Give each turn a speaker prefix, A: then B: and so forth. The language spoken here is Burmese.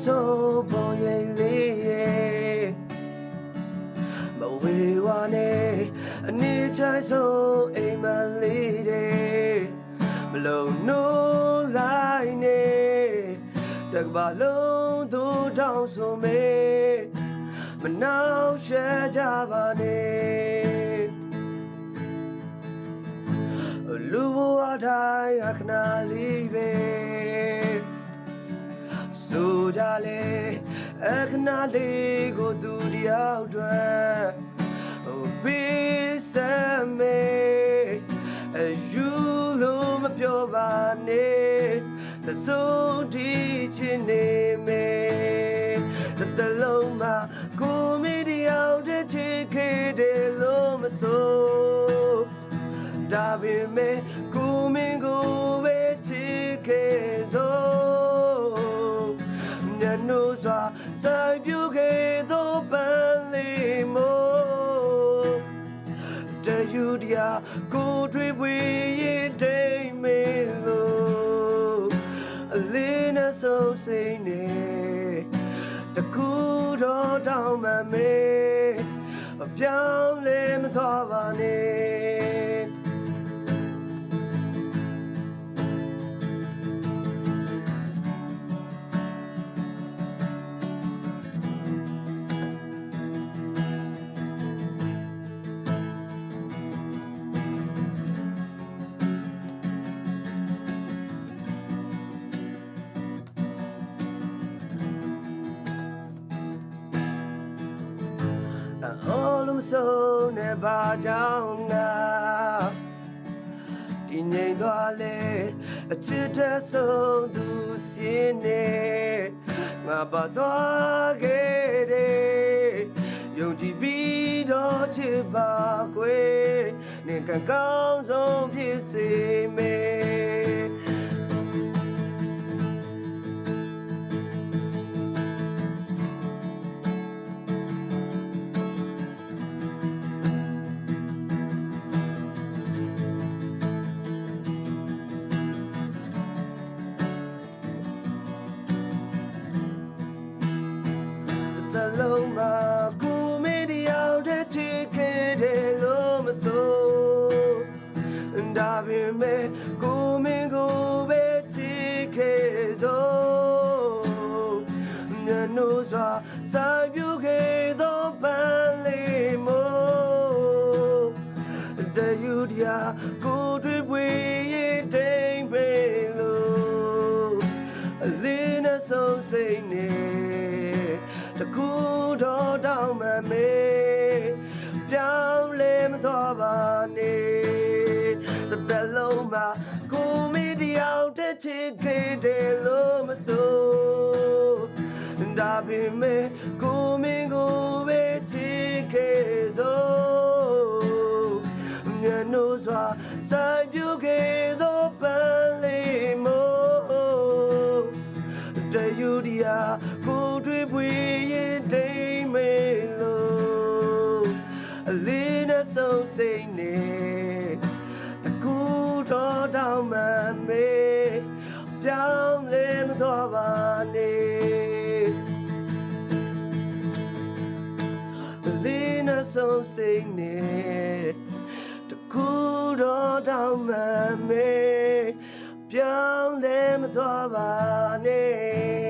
A: မဆိုပေါ်ရင်လေးရဲ့မဝေဝါနဲ့အနည်းချိုင်ဆုံးအိမ်မလေးတဲ့မလုံနိုးလိုက်နဲ့တကဘာလုံးသူတောင်းဆိုမေမနှောက်ရှက်ကြပါနဲ့ လူဘဝတိုင်းအခဏလေးပဲဆိုကြလေအခဏလေးကိုသူတယောက်တည်းဟိုပေးစမေအယူလို့မပြောပါနဲ့သစိုးဒီချင်နေမေတစ်တလုံးမှာကိုမီတယောက်တည်းချစ်ခဲ့တယ်လို့မဆိုဒါပေမဲ့ စွာစိုက်ပြူခဲ့သောပန်းလေးမို့တယူတရာကိုတွေ့ပွေရင်တိမ်မေလို့အလေးနဲ့ဆုံးစိတ်နဲ့တကူတော့တောင်းမှမေအပြောင်းလဲမသွားပါနဲ့ အော်လုံးစုံနဲ့ဘာကြောင့်ငါဒီငိမ်သွားလေအချစ်တဲ့ဆုံးသူစင်းနေငါပါသွားခဲ့တယ်ယုံကြည်ပြီးတော့ချစ်ပါကွယ်နေကကောင်းဆုံးဖြစ်စေမေတ နှာစွာစာပြုခဲ့သောပန်းလေးမို့တယူတရာကိုတွေ့ပွေရင်တိမ်ပေလို့အလေးနဲ့ဆုံးစိတ်နဲ့တကူတော့တောင်းမှမေပြောင်းလဲမသွားပါနဲ့တစ်သက်လုံးမှာကိုမီတယောက်တည်းချစ်ခဲ့တယ်လို့မဆို ဒါပေမဲ့ကိုမင်းကိုပဲချစ်ခဲ့စို့မျက်နှာစွာစာပြုခဲ့သောပန်းလေးမို့တယူဒီယာကိုတွေ့ပွေရင်တိမ်မေလို့အလေးနဲ့ဆုံးစိတ်နဲ့တကူတော့တောင်းမှမေ နဲ့ဆုံးစိတ်နဲ့တကူတော့တောင်းမှမေပြောင်းလဲမသွားပါနဲ့